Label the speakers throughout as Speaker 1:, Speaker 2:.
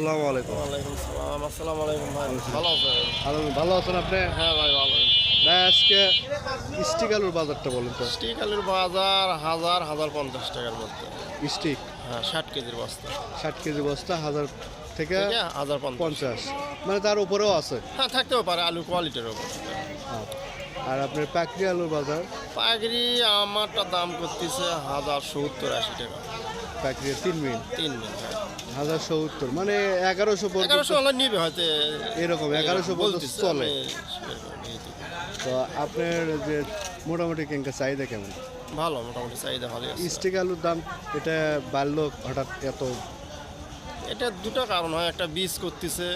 Speaker 1: আসসালামু আলাইকুম।
Speaker 2: ওয়ালাইকুম সালাম আসসালামু আলাইকুম ভাই। ভালো আছেন?
Speaker 1: ভালো আছেন আপনি?
Speaker 2: হ্যাঁ ভাই ভালো
Speaker 1: ভাই আজকে স্টিক আলুর বাজারটা বলেন তো।
Speaker 2: স্টিক আলুর বাজার হাজার হাজার পঞ্চাশ টাকার মধ্যে।
Speaker 1: স্টিক?
Speaker 2: হ্যাঁ ষাট কেজির বস্তা।
Speaker 1: ষাট কেজি বস্তা হাজার থেকে
Speaker 2: হাজার পঞ্চাশ।
Speaker 1: মানে তার উপরেও আছে?
Speaker 2: হ্যাঁ থাকতেও পারে আলু কোয়ালিটির ওপর
Speaker 1: হ্যাঁ। আর আপনার পাকড়ি আলুর বাজার?
Speaker 2: পাগড়ি আমারটা দাম করতেছে হাজার সত্তর আশি টাকা।
Speaker 1: পাকড়ি তিন মিনিট
Speaker 2: তিন মিনিট হ্যাঁ।
Speaker 1: হাজার সত্তর মানে এগারোশো
Speaker 2: এগারোশো হলে নিবে হয়তো।
Speaker 1: এরকম এগারোশো পর্যন্ত চলে। তো আপনার যে মোটামুটি কেঙ্কা চাহিদা কেমন?
Speaker 2: ভালো মোটামুটি চাহিদা ভালো
Speaker 1: স্টিক আলুর দাম এটা বাড়লো হঠাৎ এত?
Speaker 2: এটা দুটো কারণ হয় একটা বীজ করতেছে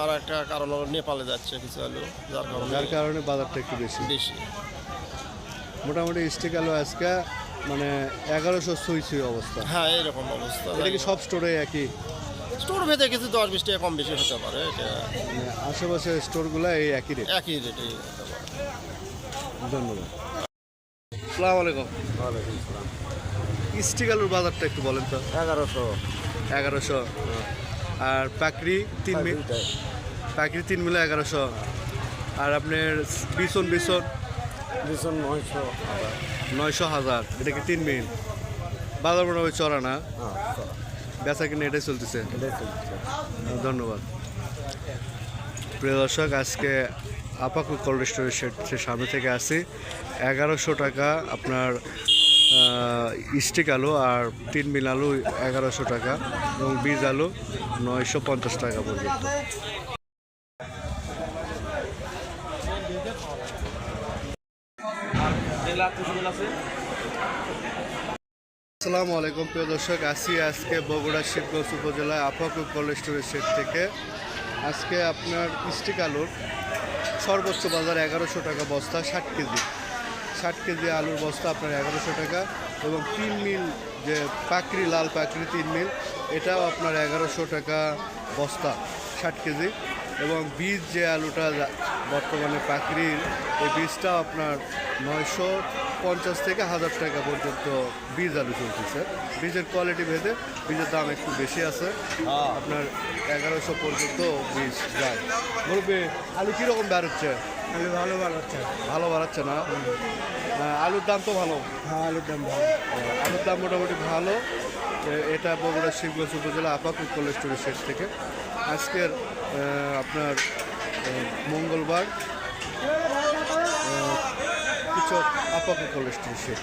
Speaker 2: আর একটা কারণ হলো নেপালে যাচ্ছে কিছু আলু যার কারণে
Speaker 1: যার কারণে বাজারটা একটু বেশি।
Speaker 2: বেশি।
Speaker 1: মোটামুটি স্টিক আলু আজকে মানে এগারোশো সুই সুই অবস্থা।
Speaker 2: হ্যাঁ এরকম অবস্থা।
Speaker 1: এটা কি সব স্টোরে একই?
Speaker 2: স্টোর ভেদে কিছু দশ বিশ টাকা কম বেশি হতে পারে এটা
Speaker 1: মানে আশেপাশে স্টোরগুলো এই একই রেট
Speaker 2: একই রেটে হতে পারে।
Speaker 1: ধন্যবাদ। আসসালামু আলাইকুম। স্টিক আলুর বাজারটা একটু বলেন তো।
Speaker 2: এগারোশো।
Speaker 1: এগারোশো। আর পাকড়ি তিন মিল পাকড়ি তিন মিলে এগারোশো। আর আপনার বিছন বিছন
Speaker 2: নয়শো
Speaker 1: নয়শো হাজার এটা কি তিন মিল? বাজার মোটামুটি চড়া না? বেচা কিনে এটাই চলতেছে? ধন্যবাদ। প্রিয় দর্শক আজকে আপাকু কোল্ড স্টোরের সামনে থেকে আসি এগারোশো টাকা আপনার স্টিক আলু আর তিন মিল আলু এগারোশো টাকা এবং বীজ আলু নয়শো পঞ্চাশ টাকা পর্যন্ত। আসসালামু আলাইকুম, প্রিয় দর্শক। আসি আজকে বগুড়া শিবগঞ্জ উপজেলায় আপাকু কোল্ড স্টোরের সেট থেকে। আজকে আপনার স্টিক আলুর সর্বোচ্চ বাজার এগারোশো টাকা বস্তা, ষাট কেজি। ষাট কেজি আলুর বস্তা আপনার এগারোশো টাকা এবং তিন মিল যে পাকড়ি, লাল পাকড়ি তিন মিল, এটাও আপনার এগারোশো টাকা। বস্তা ষাট কেজি এবং বীজ যে আলুটা বর্তমানে পাখির, এই বীজটা আপনার নয়শো পঞ্চাশ থেকে হাজার টাকা পর্যন্ত বীজ আলু চলতেছে। বীজের কোয়ালিটি ভেদে বীজের দাম একটু বেশি আছে। আপনার এগারোশো পর্যন্ত বীজ যায়। বলবে আলু কীরকম বেরোচ্ছে
Speaker 3: আলু ভালো ভালো
Speaker 1: ভালো বাড়াচ্ছে না? হ্যাঁ, আলুর দাম তো ভালো।
Speaker 3: হ্যাঁ আলুর দাম ভালো।
Speaker 1: আলুর দাম মোটামুটি ভালো। এটা বগুড়া শিবগঞ্জ উপজেলা আপাকু কলেজ স্টোরের সেট থেকে। আজকের আপনার মঙ্গলবার আহ, কিছু আপাকুল কলেজ স্টোরের সেট